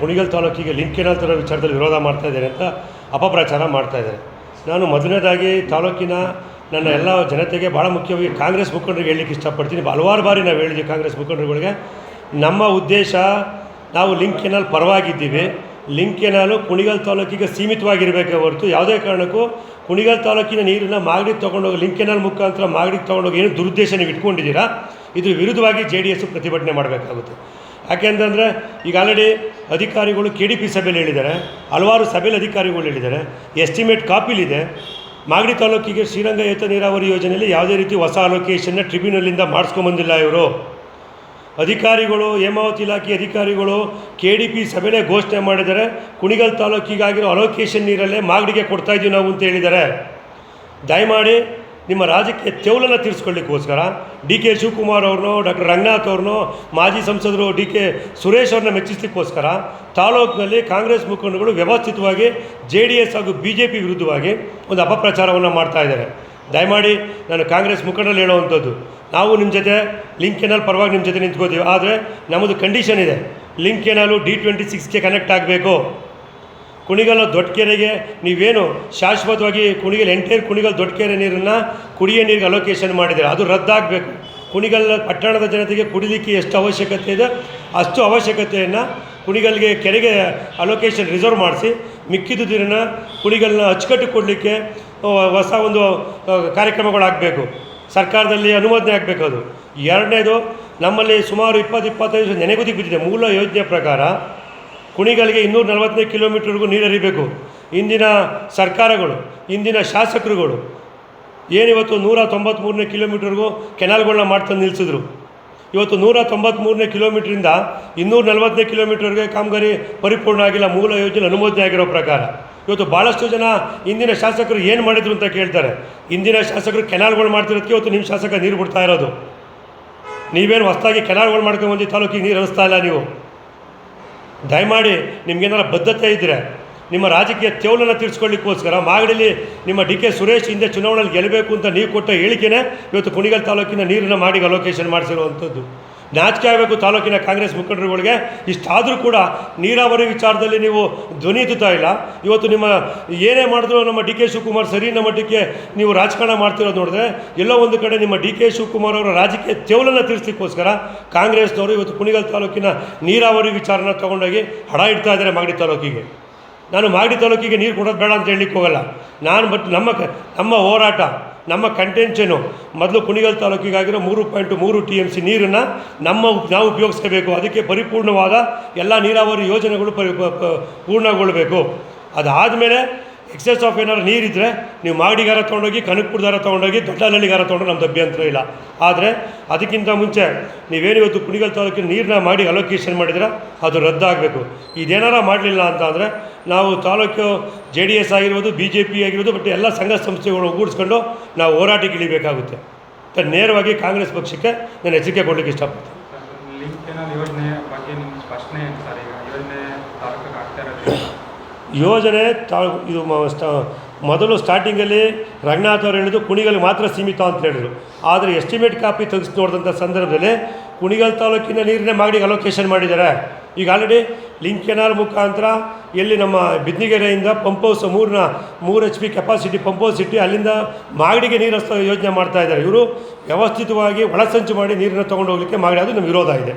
ಕುಣಿಗಲ್ ತಾಲೂಕಿಗೆ link canal ತರೋ ವಿಚಾರದಲ್ಲಿ ವಿರೋಧ ಮಾಡ್ತಾ ಇದ್ದಾರೆ ಅಂತ ಅಪಪ್ರಚಾರ ಮಾಡ್ತಾ ಇದ್ದಾರೆ. ನಾನು ಮೊದಲನೇದಾಗಿ ತಾಲೂಕಿನ ನನ್ನ ಎಲ್ಲ ಜನತೆಗೆ ಭಾಳ ಮುಖ್ಯವಾಗಿ ಕಾಂಗ್ರೆಸ್ ಮುಖಂಡರಿಗೆ ಹೇಳಲಿಕ್ಕೆ ಇಷ್ಟಪಡ್ತೀನಿ. ಹಲವಾರು ಬಾರಿ ನಾವು ಹೇಳಿದ್ದೀವಿ ಕಾಂಗ್ರೆಸ್ ಮುಖಂಡರುಗಳಿಗೆ. ನಮ್ಮ ಉದ್ದೇಶ ನಾವು ಲಿಂಕ್ ಕೆನಾಲ್ ಪರವಾಗಿದ್ದೀವಿ. ಲಿಂಕ್ ಕೆನಾಲು ಕುಣಿಗಲ್ ತಾಲೂಕಿಗೆ ಸೀಮಿತವಾಗಿರಬೇಕೇ ಹೊರತು ಯಾವುದೇ ಕಾರಣಕ್ಕೂ ಕುಣಿಗಲ್ ತಾಲೂಕಿನ ನೀರನ್ನು ಮಾಗಡಿಗೆ ತೊಗೊಂಡೋಗಿ ಲಿಂಕ್ ಕೆನಾಲ್ ಮುಖಾಂತರ ಮಾಗಡಿಗೆ ತೊಗೊಂಡೋಗಿ ಏನು ದುರುದ್ದೇಶ ನೀವು ಇಟ್ಕೊಂಡಿದ್ದೀರಾ? ಇದ್ರ ವಿರುದ್ಧವಾಗಿ ಜೆ ಡಿ ಎಸ್ ಪ್ರತಿಭಟನೆ ಮಾಡಬೇಕಾಗುತ್ತೆ. ಯಾಕೆಂತಂದರೆ ಈಗ ಆಲ್ರೆಡಿ ಅಧಿಕಾರಿಗಳು ಕೆ ಡಿ ಪಿ ಸಭೆಯಲ್ಲಿ ಹೇಳಿದ್ದಾರೆ, ಹಲವಾರು ಸಭೆಯಲ್ಲಿ ಅಧಿಕಾರಿಗಳು ಹೇಳಿದ್ದಾರೆ ಎಸ್ಟಿಮೇಟ್ ಕಾಪಿಲಿದೆ ಮಾಗಡಿ ತಾಲೂಕಿಗೆ ಶ್ರೀರಂಗ ಏತ ನೀರಾವರಿ ಯೋಜನೆಯಲ್ಲಿ ಯಾವುದೇ ರೀತಿ ಹೊಸ ಅಲೋಕೇಶನ್ನ ಟ್ರಿಬ್ಯುನಲಿಂದ ಮಾಡಿಸ್ಕೊಂಬಂದಿಲ್ಲ ಇವರು. ಅಧಿಕಾರಿಗಳು, ಹೇಮಾವತಿ ಇಲಾಖೆ ಅಧಿಕಾರಿಗಳು ಕೆ ಡಿ ಪಿ ಸಭೆನೇ ಘೋಷಣೆ ಮಾಡಿದ್ದಾರೆ, ಕುಣಿಗಲ್ ತಾಲೂಕಿಗಾಗಿರೋ ಅಲೋಕೇಶನ್ ನೀರಲ್ಲೇ ಮಾಗಡಿಗೆ ಕೊಡ್ತಾ ಇದ್ದೀವಿ ನಾವು ಅಂತ ಹೇಳಿದ್ದಾರೆ. ದಯಮಾಡಿ ನಿಮ್ಮ ರಾಜಕೀಯ ತೆವಲನ್ನು ತೀರಿಸ್ಕೊಳ್ಳಿಕ್ಕೋಸ್ಕರ ಡಿ ಕೆ ಶಿವಕುಮಾರ್ ಅವ್ರನ್ನೋ, ಡಾಕ್ಟರ್ ರಂಗನಾಥ್ ಅವ್ರನ್ನೋ, ಮಾಜಿ ಸಂಸದರು ಡಿ ಕೆ ಸುರೇಶ್ ಅವ್ರನ್ನ ಮೆಚ್ಚಿಸ್ಲಿಕ್ಕೋಸ್ಕರ ತಾಲೂಕಿನಲ್ಲಿ ಕಾಂಗ್ರೆಸ್ ಮುಖಂಡಗಳು ವ್ಯವಸ್ಥಿತವಾಗಿ, ಜೆ ಡಿ ಎಸ್ ಹಾಗೂ ಬಿ ಜೆ ಪಿ ವಿರುದ್ಧವಾಗಿ ಒಂದು ಅಪಪ್ರಚಾರವನ್ನು ಮಾಡ್ತಾ ಇದ್ದಾರೆ. ದಯಮಾಡಿ ನಾನು ಕಾಂಗ್ರೆಸ್ ಮುಖಂಡರಲ್ಲಿ ಹೇಳುವಂಥದ್ದು, ನಾವು ನಿಮ್ಮ ಜೊತೆ, ಲಿಂಕ್ ಏನಲ್ಲಿ ಪರವಾಗಿ ನಿಮ್ಮ ಜೊತೆ ನಿಂತ್ಕೋತೀವಿ, ಆದರೆ ನಮ್ಮದು ಕಂಡೀಷನ್ ಇದೆ. ಲಿಂಕ್ ಕೆನಾಲು ಡಿ ಟ್ವೆಂಟಿ ಸಿಕ್ಸ್ಗೆ ಕನೆಕ್ಟ್ ಆಗಬೇಕು. ಕುಣಿಗಲ್ ದೊಡ್ಡಕೆರೆಗೆ ನೀವೇನು ಶಾಶ್ವತವಾಗಿ ಕುಣಿಗಲ್, ಎಂಟೈರ್ ಕುಣಿಗಲ್ ದೊಡ್ಡಕೆರೆ ನೀರನ್ನು ಕುಡಿಯೋ ನೀರಿಗೆ ಅಲೋಕೇಶನ್ ಮಾಡಿದ್ದಾರೆ? ಅದು ರದ್ದಾಗಬೇಕು. ಕುಣಿಗಲ್ ಪಟ್ಟಣದ ಜನತೆಗೆ ಕುಡಿಲಿಕ್ಕೆ ಎಷ್ಟು ಅವಶ್ಯಕತೆ ಇದೆ, ಅಷ್ಟು ಅವಶ್ಯಕತೆಯನ್ನು ಕುಣಿಗಲ್ಗೆ ಕೆರೆಗೆ ಅಲೋಕೇಶನ್ ರಿಸರ್ವ್ ಮಾಡಿಸಿ, ಮಿಕ್ಕಿದ ನೀರನ್ನು ಕುಣಿಗಲ್ನ ಅಚ್ಚುಕಟ್ಟು ಕೊಡಲಿಕ್ಕೆ ಹೊಸ ಒಂದು ಕಾರ್ಯಕ್ರಮಗಳಾಗಬೇಕು. ಸರ್ಕಾರದಲ್ಲಿ ಅನುಮೋದನೆ ಆಗಬೇಕು ಅದು. ಎರಡನೇದು, ನಮ್ಮಲ್ಲಿ ಸುಮಾರು ಇಪ್ಪತ್ತು, ಇಪ್ಪತ್ತೈದು ನೆನೆಗುದಿ ಬಿದ್ದಿದೆ. ಮೂಲ ಯೋಜನೆ ಪ್ರಕಾರ ಕುಣಿಗಲ್ಗೆ ಇನ್ನೂರ ನಲವತ್ತನೇ ಕಿಲೋಮೀಟ್ರ್ಗೂ ನೀರು ಹರಿಬೇಕು ಇಂದಿನ ಸರ್ಕಾರಗಳು, ಇಂದಿನ ಶಾಸಕರುಗಳು ಏನಿವತ್ತು ನೂರ ತೊಂಬತ್ತ್ಮೂರನೇ ಕಿಲೋಮೀಟರ್ಗೂ ಕೆನಾಲ್ಗಳನ್ನ ಮಾಡ್ತಾ ನಿಲ್ಲಿಸಿದ್ರು ಇವತ್ತು ನೂರ ತೊಂಬತ್ತ್ಮೂರನೇ ಕಿಲೋಮೀಟ್ರಿಂದ ಇನ್ನೂರ ನಲವತ್ತನೇ ಕಿಲೋಮೀಟರ್ಗೆ ಕಾಮಗಾರಿ ಪರಿಪೂರ್ಣ ಆಗಿಲ್ಲ, ಮೂಲ ಯೋಜನೆ ಅನುಮೋದನೆ ಆಗಿರೋ ಪ್ರಕಾರ. ಇವತ್ತು ಭಾಳಷ್ಟು ಜನ ಇಂದಿನ ಶಾಸಕರು ಏನು ಮಾಡಿದ್ರು ಅಂತ ಕೇಳ್ತಾರೆ. ಇಂದಿನ ಶಾಸಕರು ಕೆನಾಲ್ಗಳು ಮಾಡ್ತಿರೋದಕ್ಕೆ ಇವತ್ತು ನಿಮ್ಮ ಶಾಸಕ ನೀರು ಬಿಡ್ತಾ ಇರೋದು. ನೀವೇನು ಹೊಸದಾಗಿ ಕೆನಾಲ್ಗಳು ಮಾಡ್ಕೊಂಡ್ಬಂದು ತಾಲೂಕಿಗೆ ನೀರು ಹರಿಸ್ತಾ ಇಲ್ಲ ನೀವು. ದಯಮಾಡಿ ನಿಮಗೇನಾರ ಬದ್ಧತೆ ಇದ್ದರೆ ನಿಮ್ಮ ರಾಜಕೀಯ ತೇವಲನ್ನು ತೀರಿಸ್ಕೊಳ್ಳಿಕ್ಕೋಸ್ಕರ ಮಾಗಡಿಲಿ ನಿಮ್ಮ ಡಿ ಕೆ ಸುರೇಶ್ ಹಿಂದೆ ಚುನಾವಣೆಯಲ್ಲಿ ಗೆಲ್ಲಬೇಕು ಅಂತ ನೀವು ಕೊಟ್ಟ ಹೇಳಿಕೆನೇ ಇವತ್ತು ಕುಣಿಗಲ್ ತಾಲೂಕಿನ ನೀರನ್ನು ಮಾಡಿ ಅಲೋಕೇಶನ್ ಮಾಡಿಸಿರುವಂಥದ್ದು ನಾಚಿಕೆ ಆಗಬೇಕು ತಾಲೂಕಿನ ಕಾಂಗ್ರೆಸ್ ಮುಖಂಡರುಗಳಿಗೆ. ಇಷ್ಟಾದರೂ ಕೂಡ ನೀರಾವರಿ ವಿಚಾರದಲ್ಲಿ ನೀವು ಧ್ವನಿ ಎತ್ತುತ್ತಾ ಇಲ್ಲ. ಇವತ್ತು ನಿಮ್ಮ ಏನೇ ಮಾಡಿದ್ರು ನಮ್ಮ ಡಿ ಕೆ ಶಿವಕುಮಾರ್ ಸರಿ, ನಮ್ಮ ಮಟ್ಟಕ್ಕೆ ನೀವು ರಾಜಕಾರಣ ಮಾಡ್ತಿರೋದು ನೋಡಿದ್ರೆ ಎಲ್ಲೋ ಒಂದು ಕಡೆ ನಿಮ್ಮ ಡಿ ಕೆ ಶಿವಕುಮಾರ್ ಅವರ ರಾಜಕೀಯ ತೆವಲನ್ನು ತೀರಿಸಲಿಕ್ಕೋಸ್ಕರ ಕಾಂಗ್ರೆಸ್ನವರು ಇವತ್ತು ಕುಣಿಗಲ್ ತಾಲೂಕಿನ ನೀರಾವರಿ ವಿಚಾರನ ತೊಗೊಂಡೋಗಿ ಹಡ ಇಡ್ತಾ ಇದ್ದಾರೆ ಮಾಗಡಿ ತಾಲೂಕಿಗೆ. ನಾನು ಮಾಗಡಿ ತಾಲೂಕಿಗೆ ನೀರು ಕೊಡೋದು ಬೇಡ ಅಂತ ಹೇಳಲಿಕ್ಕೆ ಹೋಗಲ್ಲ ನಾನು ಬಟ್ ನಮ್ಮ ನಮ್ಮ ಹೋರಾಟ ನಮ್ಮ ಕಂಟೆನ್ಷನು ಮೊದಲು ಕುಣಿಗಲ್ ತಾಲೂಕಿಗಾಗಿರೋ ಮೂರು ಪಾಯಿಂಟ್ ಮೂರು ಟಿ ಎಂ ಸಿ ನೀರನ್ನು ನಮ್ಮ ನಾವು ಉಪಯೋಗಿಸ್ಕೋಬೇಕು. ಅದಕ್ಕೆ ಪರಿಪೂರ್ಣವಾದ ಎಲ್ಲ ನೀರಾವರಿ ಯೋಜನೆಗಳು ಪರಿ ಪೂರ್ಣಗೊಳ್ಳಬೇಕು. ಅದಾದಮೇಲೆ ಎಕ್ಸೆಸ್ ಆಫ್ ಏನಾದ್ರು ನೀರಿದ್ದರೆ ನೀವು ಮಾಗಡಿಗಾರ ತೊಗೊಂಡೋಗಿ ಕನಕಪುರದಾರ ತೊಗೊಂಡೋಗಿ ದೊಡ್ಡನಳ್ಳಿಗಾರ ತೊಗೊಂಡು ನಮ್ದು ಅಭ್ಯಂತರ ಇಲ್ಲ. ಆದರೆ ಅದಕ್ಕಿಂತ ಮುಂಚೆ ನೀವೇನು ಇವತ್ತು ಕುಣಿಗಲ್ ತಾಲೂಕಿನ ನೀರನ್ನ ಮಾಡಿ ಅಲೋಕೇಶನ್ ಮಾಡಿದ್ರೆ ಅದು ರದ್ದಾಗಬೇಕು. ಇದೇನಾರ ಮಾಡಲಿಲ್ಲ ಅಂತ ಅಂದರೆ ನಾವು ತಾಲೂಕು ಜೆ ಡಿ ಎಸ್ ಆಗಿರ್ಬೋದು ಬಿ ಜೆ ಪಿ ಆಗಿರ್ಬೋದು ಬಟ್ ಎಲ್ಲ ಸಂಘ ಸಂಸ್ಥೆಗಳು ಒಗ್ಗೂಡಿಸ್ಕೊಂಡು ನಾವು ಹೋರಾಟಕ್ಕೆ ಇಳಿಬೇಕಾಗುತ್ತೆ. ಅಂತ ನೇರವಾಗಿ ಕಾಂಗ್ರೆಸ್ ಪಕ್ಷಕ್ಕೆ ನಾನು ಎಚ್ಚರಿಕೆ ಕೊಡಲಿಕ್ಕೆ ಇಷ್ಟಪಡ್ತೀನಿ. ಯೋಜನೆ ಬಗ್ಗೆ ನಿಮ್ಮ ಸ್ಪಷ್ಟನೆ ಸರ್ ಈಗ. ಯೋಜನೆ ತಾಲೂಕಿಗೆ ಆಗ್ತಾ ಯೋಜನೆ ತಾ ಇದು ಮೊದಲು ಸ್ಟಾರ್ಟಿಂಗಲ್ಲಿ ರಂಗನಾಥ್ ಅವರು ಹೇಳಿದ್ದು ಕುಣಿಗಲ್ ಮಾತ್ರ ಸೀಮಿತ ಅಂತ ಹೇಳಿದರು. ಆದರೆ ಎಸ್ಟಿಮೇಟ್ ಕಾಪಿ ತೆಗೆಸಿ ನೋಡಿದಂಥ ಸಂದರ್ಭದಲ್ಲಿ ಕುಣಿಗಲ್ ತಾಲೂಕಿನ ನೀರಿನ ಮಾಗಡಿಗೆ ಅಲೋಕೇಶನ್ ಮಾಡಿದ್ದಾರೆ. ಈಗ ಆಲ್ರೆಡಿ ಲಿಂಕ್ ಕೆನಾಲ್ ಮುಖಾಂತರ ಎಲ್ಲಿ ನಮ್ಮ ಬಿದ್ನಿಗೆರೆಯಿಂದ ಪಂಪ್ ಹೌಸ್ ಮೂರನ್ನ ಮೂರು H P capacity pump house ಇಟ್ಟು ಅಲ್ಲಿಂದ ಮಾಗಡಿಗೆ ನೀರು ಯೋಜನೆ ಮಾಡ್ತಾ ಇದ್ದಾರೆ. ಇವರು ವ್ಯವಸ್ಥಿತವಾಗಿ ಒಳಸಂಚು ಮಾಡಿ ನೀರನ್ನು ತೊಗೊಂಡು ಹೋಗಲಿಕ್ಕೆ ಮಾಗಡಿ, ಅದು ನಮ್ಮ ವಿರೋಧ ಇದೆ.